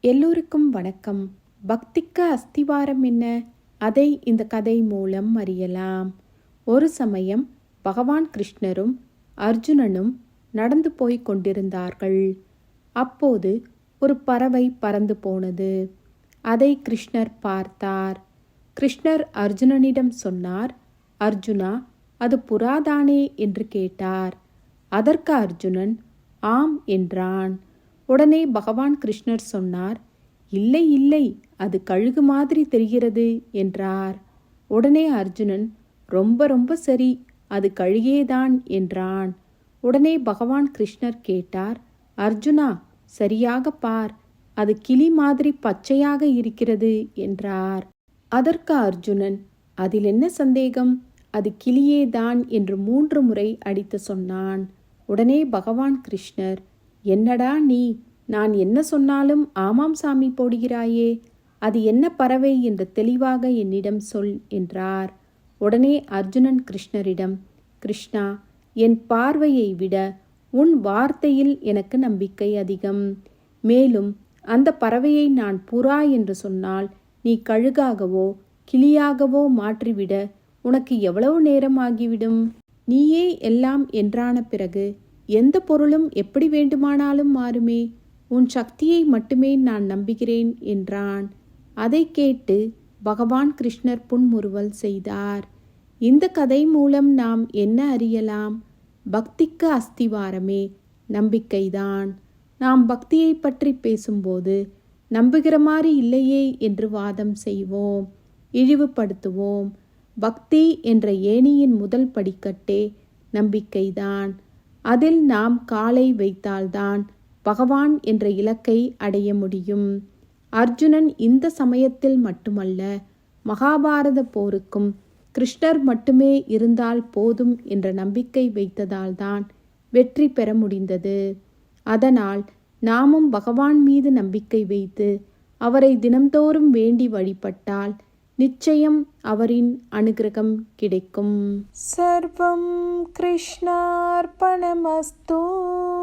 எல்லோருக்கும் வணக்கம். பக்திக்கு அஸ்திவாரம் என்ன? அதை இந்த கதை மூலம் அறியலாம். ஒரு சமயம் பகவான் கிருஷ்ணரும் அர்ஜுனனும் நடந்து போய் கொண்டிருந்தார்கள். அப்போது ஒரு பறவை பறந்து போனது. அதை கிருஷ்ணர் பார்த்தார். கிருஷ்ணர் அர்ஜுனனிடம் சொன்னார் அர்ஜுனா அது புறாதானே என்று கேட்டார். அதற்கு அர்ஜுனன் ஆம் என்றான். உடனே பகவான் கிருஷ்ணர் சொன்னார் இல்லை இல்லை அது கழுகு மாதிரி தெரிகிறது என்றார். உடனே அர்ஜுனன் ரொம்ப ரொம்ப சரி அது கழுகேதான் என்றான். உடனே பகவான் கிருஷ்ணர் கேட்டார் அர்ஜுனா சரியாக பார் அது கிளி மாதிரி பச்சையாக இருக்கிறது என்றார். அதற்கு அர்ஜுனன் அதில் என்ன சந்தேகம்? அது கிளியேதான் என்று மூன்று முறை அடித்து சொன்னான். உடனே பகவான் கிருஷ்ணர் என்னடா நீ நான் என்ன சொன்னாலும் ஆமாம் சாமி போடுகிறாயே அது என்ன பறவை என்று தெளிவாக என்னிடம் சொல் என்றார். உடனே அர்ஜுனன் கிருஷ்ணரிடம் கிருஷ்ணா என் பார்வையை விட உன் வார்த்தையில் எனக்கு நம்பிக்கை அதிகம். மேலும் அந்த பறவையை நான் புறா என்று சொன்னால் நீ கழுகாகவோ கிளியாகவோ மாற்றிவிட உனக்கு எவ்வளவு நேரம் ஆகிவிடும்? நீயே எல்லாம் என்றான பிறகு எந்த பொருளும் எப்படி வேண்டுமானாலும் மாறுமே. உன் சக்தியை மட்டுமே நான் நம்புகிறேன் என்றான். அதை கேட்டு பகவான் கிருஷ்ணர் புன்முறுவல் செய்தார். இந்த கதை மூலம் நாம் என்ன அறியலாம்? பக்திக்கு அஸ்திவாரமே நம்பிக்கைதான். நாம் பக்தியை பற்றி பேசும்போது நம்புகிற மாதிரி இல்லையே என்று வாதம் செய்வோம் இழிவுபடுத்துவோம். பக்தி என்ற ஏணியின் முதல் படிக்கட்டே நம்பிக்கைதான். அதில் நாம் காலை வைத்தால்தான் பகவான் என்ற இலக்கை அடைய முடியும். அர்ஜுனன் இந்த சமயத்தில் மட்டுமல்ல மகாபாரத போருக்கும் கிருஷ்ணர் மட்டுமே இருந்தால் போதும் என்ற நம்பிக்கை வைத்ததால்தான் வெற்றி பெற முடிந்தது. அதனால் நாமும் பகவான் மீது நம்பிக்கை வைத்து அவரை தினந்தோறும் வேண்டி வழிபட்டால் நிச்சயம் அவரின் அனுகிரகம் கிடைக்கும். சர்வம் கிருஷ்ணார்பணமஸ்தோ.